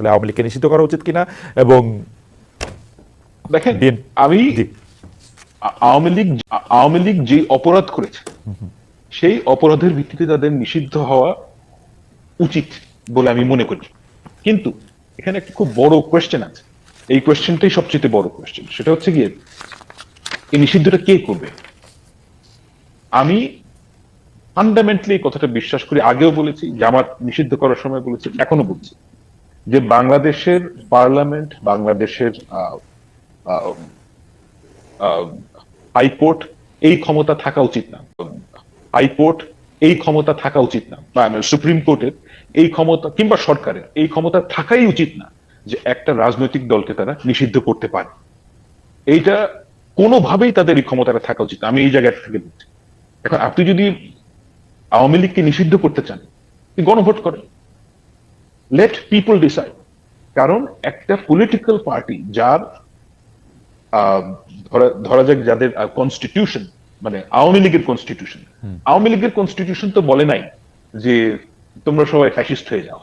আসলে আওয়ামী লীগকে নিষিদ্ধ করা উচিত কিনা এবং দেখেন আমি আওয়ামী লীগ আওয়ামী লীগ যে অপরাধ করেছে সেই অপরাধের ভিত্তিতে তাদের নিষিদ্ধ হওয়া উচিত বলে আমি মনে করি। কিন্তু এখানে একটা খুব বড় কোয়েশ্চেন আছে। এই কোয়েশ্চেনটাই সবচেয়ে বড় কোয়েশ্চেন সেটা হচ্ছে গিয়ে এই নিষিদ্ধটা কে করবে? আমি ফান্ডামেন্টালি কথাটা বিশ্বাস করি। আগেও বলেছি জামাত নিষিদ্ধ করার সময় বলেছি এখনও বলছি। যে বাংলাদেশের পার্লামেন্ট, বাংলাদেশের হাইকোর্ট, এই ক্ষমতা থাকা উচিত না। হাইকোর্ট, এই ক্ষমতা থাকা উচিত না। বা সুপ্রিম কোর্টের এই ক্ষমতা, কিংবা সরকারের এই ক্ষমতা থাকাই উচিত না যে একটা রাজনৈতিক দলকে তারা নিষিদ্ধ করতে পারে। এইটা কোনোভাবেই তাদের এই ক্ষমতাটা থাকা উচিত। আমি এই জায়গা থেকে বলছি। এখন আপনি যদি আওয়ামী লীগকে নিষিদ্ধ করতে চান গণভোট করেন। লেট পিপল ডিসাইড কারণ একটা পলিটিক্যাল পার্টি যার আহ, ধরা- ধরা যাক যাদের কনস্টিটিউশন মানে আওয়ামী লীগের কনস্টিটিউশন আওয়ামী লীগের কনস্টিটিউশন তো বলে নাই যে তোমরা সবাই ফ্যাসিস্ট হয়ে যাও।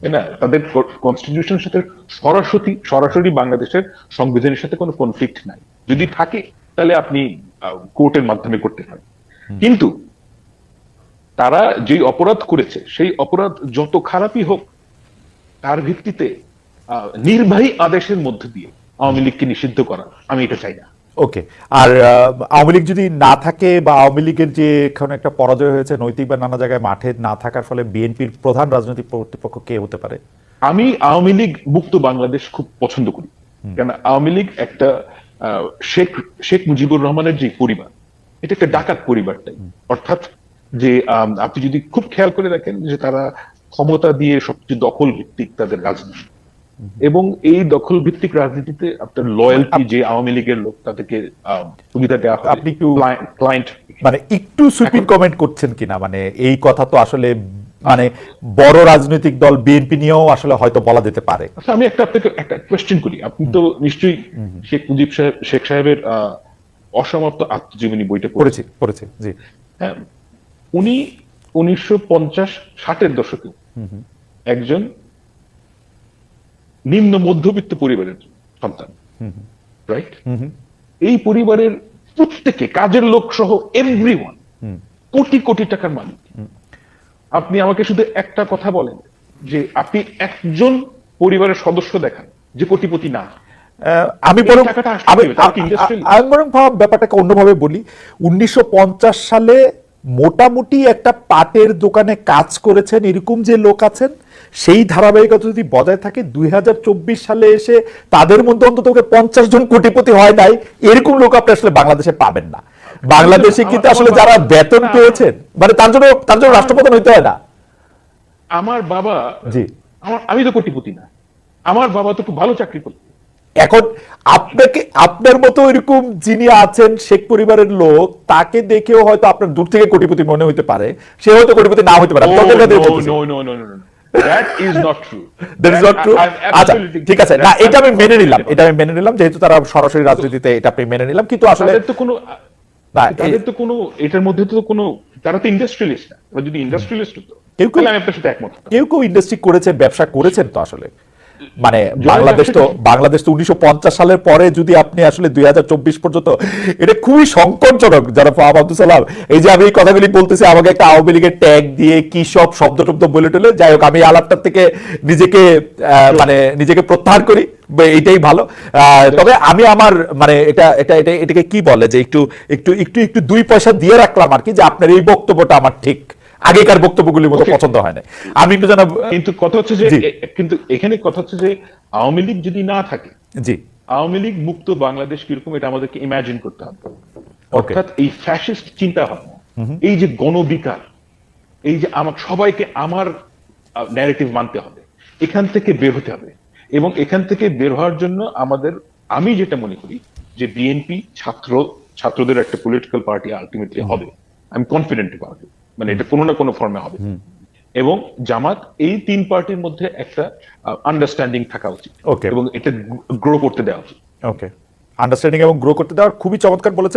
তাই না? তাদের কনস্টিটিউশনের সাথে সরাসরি সরাসরি বাংলাদেশের সংবিধানের সাথে কোনো কনফ্লিক্ট নাই। যদি থাকে তাহলে আপনি কোর্টের মাধ্যমে করতে পারেন। কিন্তু তারা যে অপরাধ করেছে সেই অপরাধ যত খারাপই হোক তার ভিত্তিতে নির্বাহী আদেশের মধ্য দিয়ে আওয়ামী লীগকে নিষিদ্ধ করা আমি এটা চাই না। ওকে আর আওয়ামী লীগ যদি না থাকে বা আওয়ামী লীগের যে এখানে একটা পরাজয় হয়েছে নৈতিক বা নানা জায়গায় মাঠে না থাকার ফলে বিএনপির প্রধান রাজনৈতিক কর্তৃপক্ষ কে হতে পারে? আমি আওয়ামী লীগ মুক্ত বাংলাদেশ খুব পছন্দ করি। কেন আওয়ামী লীগ একটা আহ, শেখ শেখ মুজিবুর রহমানের যে পরিবার এটা একটা ডাকাত পরিবারটাই অর্থাৎ যে আপনি যদি খুব খেয়াল করে দেখেন যে তারা ক্ষমতা দিয়ে সবচেয়ে দখল ভিত্তিক তাদের রাজনীতি। এবং এই দখল ভিত্তিক রাজনীতিতে আপনার লয়্যালটি যে আওয়ামী লীগের লোক তাদেরকে সুবিধা দেওয়া হয় আপনি একটু- ক্লায়েন্ট মানে একটু সুইপিং কমেন্ট করছেন কিনা? মানে এই কথা তো আসলে মানে বড় রাজনৈতিক দল বিএনপি নিয়েও আসলে হয়তো বলা যেতে পারে। আচ্ছা আমি একটা আপনাকে একটা কোয়েশ্চেন করি। আপনি তো নিশ্চয়ই শেখ মুজিব সাহেব শেখ সাহেবের আহ, অসমাপ্ত আত্মজীবনী বইটা পড়েছেন। পড়েছি পড়েছি জি। হ্যাঁ উনি উনিশশো পঞ্চাশ ষাটের দশকে একজন নিম্ন মধ্যবিত্ত পরিবারের সন্তান রাইট এই পরিবারের প্রত্যেকে কাজের লোক সহ এভরি কোটি কোটি টাকার মালিক। আপনি আমাকে শুধু একটা কথা বলেন যে আপনি একজন পরিবারের সদস্য দেখান যে কোটিপতি না। আমি বরং? আমি বরং ব্যাপারটাকে অন্যভাবে বলি। উনিশশো পঞ্চাশ সালে মোটামুটি একটা পাটের দোকানে কাজ করেছেন এরকম যে লোক আছেন সেই ধারাবাহিকতা যদি বজায় থাকে দুই সালে এসে তাদের মধ্যে অন্তত পঞ্চাশ জন কোটিপতি হয় নাই এরকম লোক আপনি আসলে বাংলাদেশে পাবেন না। বাংলাদেশে কিন্তু আসলে যারা বেতন পেয়েছেন মানে তার জন্য তার জন্য রাষ্ট্রপ্রধান হইতে হয় না। আমার বাবা জি। আমার আমি তো কোটিপতি না। আমার বাবা তো খুব ভালো চাকরি করতো। এখন আপনাকে আপনার মতো এরকম যিনি আছেন শেখ পরিবারের লোক তাকে দেখেও হয়তো আপনার দূর থেকে কোটিপতি মনে হতে পারে সে হয়তো কোটিপতি না হতে পারে আচ্ছা ঠিক আছে না এটা আমি মেনে নিলাম এটা আমি মেনে নিলাম যেহেতু তারা সরাসরি রাজনীতিতে এটা আপনি মেনে নিলাম কিন্তু আসলে তো কোনো তাদের তো কোনো এটার মধ্যে তো কোনো তারা তো ইন্ডাস্ট্রিয়ালিস্ট না যদি ইন্ডাস্ট্রিয়ালিস্ট হতো কেউ কেউ- তাহলে আমি আপনার সাথে একমত কেউ কেউ ইন্ডাস্ট্রি করেছেন ব্যবসা করেছেন তো আসলে মানে বাংলাদেশ তো বাংলাদেশ তো উনিশশো পঞ্চাশ সালের পরে যদি আপনি আসলে দুই হাজার চব্বিশ পর্যন্ত এটা খুবই সংকটজনক যারা ফাহাম আব্দুল সালাম। এই যে আমি এই কথাগুলি বলতেছি আমাকে একটা আওয়ামী লীগের ট্যাগ দিয়ে কি সব শব্দ টব্দ বলে টলে যাই হোক আমি আলাপটার থেকে নিজেকে আহ, মানে নিজেকে প্রত্যাহার করি এইটাই ভালো। আহ, তবে আমি আমার মানে এটা এটা এটা এটাকে কি বলে যে একটু একটু একটু একটু দুই পয়সা দিয়ে রাখলাম আর কি যে আপনার এই বক্তব্যটা আমার ঠিক। আগেকার বক্তব্যগুলির মতো পছন্দ হয় না আমি একটু জানাব কিন্তু কথা হচ্ছে যে কিন্তু এখানে কথা হচ্ছে যে আওয়ামী লীগ যদি না থাকে জি। আওয়ামী লীগ মুক্ত বাংলাদেশ কীরকম এটা আমাদেরকে ইমাজিন করতে হবে। অর্থাৎ এই ফ্যাসিস্ট চিন্তা ভাবনা এই যে গণবিকার এই যে আমার সবাইকে আমার ন্যারেটিভ মানতে হবে এখান থেকে বের হতে হবে। এবং এখান থেকে বের হওয়ার জন্য আমাদের আমি যেটা মনে করি যে বিএনপি ছাত্র ছাত্রদের একটা পলিটিক্যাল পার্টি আলটিমেটলি হবে। আমি কনফিডেন্ট পার্টি মানে এটা কোনো না কোনো ফর্মে হবে। এবং জামাত এই তিন পার্টির মধ্যে একটা আন্ডারস্ট্যান্ডিং থাকা উচিত. এবং এটা গ্রো করতে দেওয়া উচিত। ওকে আন্ডারস্ট্যান্ডিং এবং গ্রো করতে দেওয়ার খুবই চমৎকার বলেছেন।